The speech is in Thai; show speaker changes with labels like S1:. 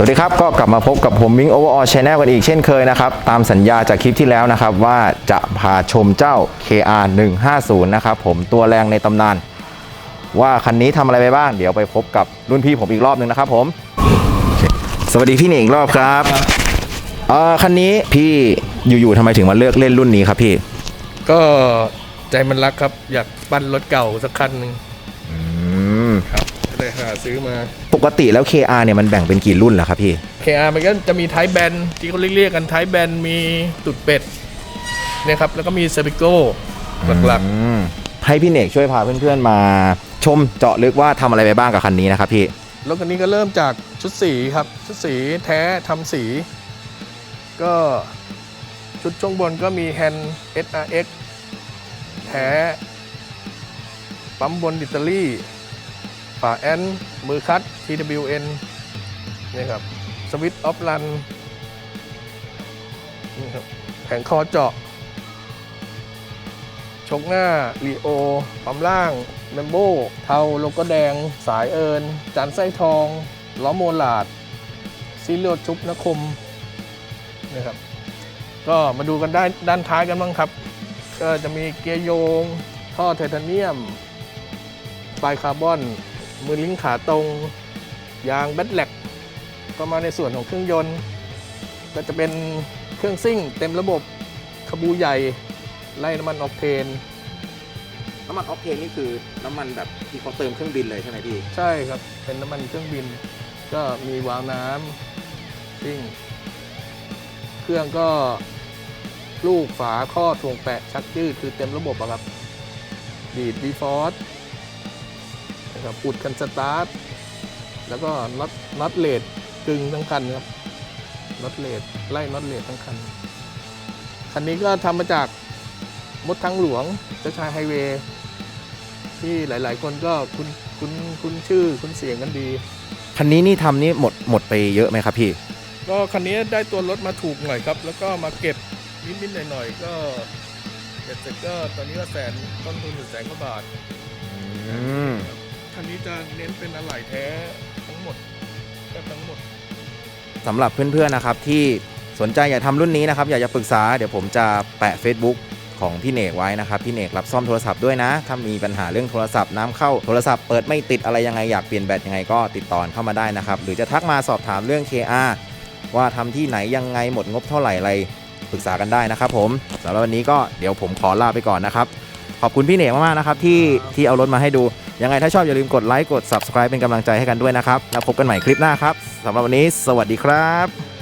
S1: สวัสดีครับ ก็กลับมาพบกับผมมิงโอเวอร์ออชแนลกันอีกเช่นเคยนะครับ ตามสัญญาจากคลิปที่แล้วนะครับ ว่าจะพาชมเจ้า KR 150นะครับผมตัวแรงในตำนาน ว่าคันนี้ทำอะไรไปบ้าง เดี๋ยวไปพบกับรุ่นพี่ผมอีกรอบหนึ่งนะครับผม สวัสดีพี่เน่งอีกรอบครับเอ่อคันนี้พี่อยู่ๆทำไมถึงมาเลือกเล่นรุ่นนี้ครับพี่
S2: ก็ใจมันรักครับ อยากปั้นรถเก่าสักคันหนึ่งาซื้อมา
S1: ปกติแล้ว KR เนี่ยมันแบ่งเป็นกี่รุ่นล่ะครับพี่
S2: KR มันก็จะมีไทป์แบนที่เขาเรียกๆกันไทป์แบนมีตุดเป็ดเนี่ยครับแล้วก็มีเซบิโก้หลัก
S1: อืมให้พี่เนกช่วยพาเพื่อนๆมาชมเจาะลึกว่าทำอะไรไปบ้างกับคันนี้นะครับพี่
S2: ๆรถคันนี้ก็เริ่มจากชุดสีครับ ชุดสีแท้ทำสี ก็ชุดช่วงบนก็มีแฮนด์ SRX แท้ปั๊มบนอิตาลี ฝาแอนมือคัด TWN นี่ครับสวิตออฟรันนี่ครับแผงคอเจาะ ชกหน้าลีโอปั๊มล่างเมมโบเทาโลโก้แดง สายเอิญจานไส้ทอง ล้อโมลาดซีเรียลชุบนคมนะครับก็มาดูกันได้ด้านท้ายกันบ้างครับ ก็จะมีเกียร์โยง ท่อไทเทเนียมปลายคาร์บอน มือลิงก์ขาตรง ยางแบตแลกก็มาในส่วนของเครื่องยนต์ ก็จะเป็นเครื่องซิ่งเต็มระบบขบูใหญ่ ไล่น้ำมันออกเทน
S1: น้ำมันออกเทนนี่คือน้ำมันแบบที่เขาเติมเครื่องบินเลยใช่ไหมพี่
S2: ใช่ครับ เป็นน้ำมันเครื่องบิน ก็มีวาล์วน้ำซิ่ง เครื่องก็ลูกฝาข้อถ่วงแปะชักยืดคือเต็มระบบอะครับ ดีดดีฟอร์ส นะครับอุดคันสตาร์ทแล้วก็น็อตน็อตเลดกึ่งทั้งคันครับน็อตเลดไล่น็อตเลดทั้งคันคันนี้ก็ทำมาจากมดทางหลวงเจ้าชายไฮเวย์ที่หลาย ๆ คนก็คุ้นคุ้นคุ้นชื่อคุ้นเสียงกันดี
S1: คันนี้นี่ทำนี่หมดหมดไปเยอะไหมครับพี่
S2: ก็คันนี้ได้ตัวรถมาถูกหน่อยครับ แล้วก็มาเก็บนิดๆหน่อยๆก็เก็บเสร็จก็ตอนนี้ก็แสนต้นทุนอยู่แสนกว่าบาท
S1: อืม
S2: คันนี้จะเน้นเป็นอะไหล่แท้ทั้งหมดแทบทั้งหมด
S1: สำหรับเพื่อนๆนะครับที่สนใจอยากทำรุ่นนี้นะครับ อยากจะปรึกษาเดี๋ยวผมจะแปะ Facebook ของพี่เนกไว้นะครับพี่เนกรับซ่อมโทรศัพท์ด้วยนะ ถ้ามีปัญหาเรื่องโทรศัพท์น้ำเข้าโทรศัพท์เปิดไม่ติดอะไรยังไงอยากเปลี่ยนแบตยังไงก็ติดต่อเข้ามาได้นะครับ หรือจะทักมาสอบถามเรื่อง KR ว่าทำที่ไหนยังไงหมดงบเท่าไหร่อะไรปรึกษากันได้นะครับผมสำหรับวันนี้ก็เดี๋ยวผมขอลาไปก่อนนะครับ ขอบคุณพี่เนกมากๆนะครับที่ที่เอารถมาให้ดู ยังไงถ้าชอบอย่าลืมกดไลค์กด subscribe เป็นกำลังใจให้กันด้วยนะครับ แล้วพบกันใหม่คลิปหน้าครับสำหรับวันนี้ สวัสดีครับ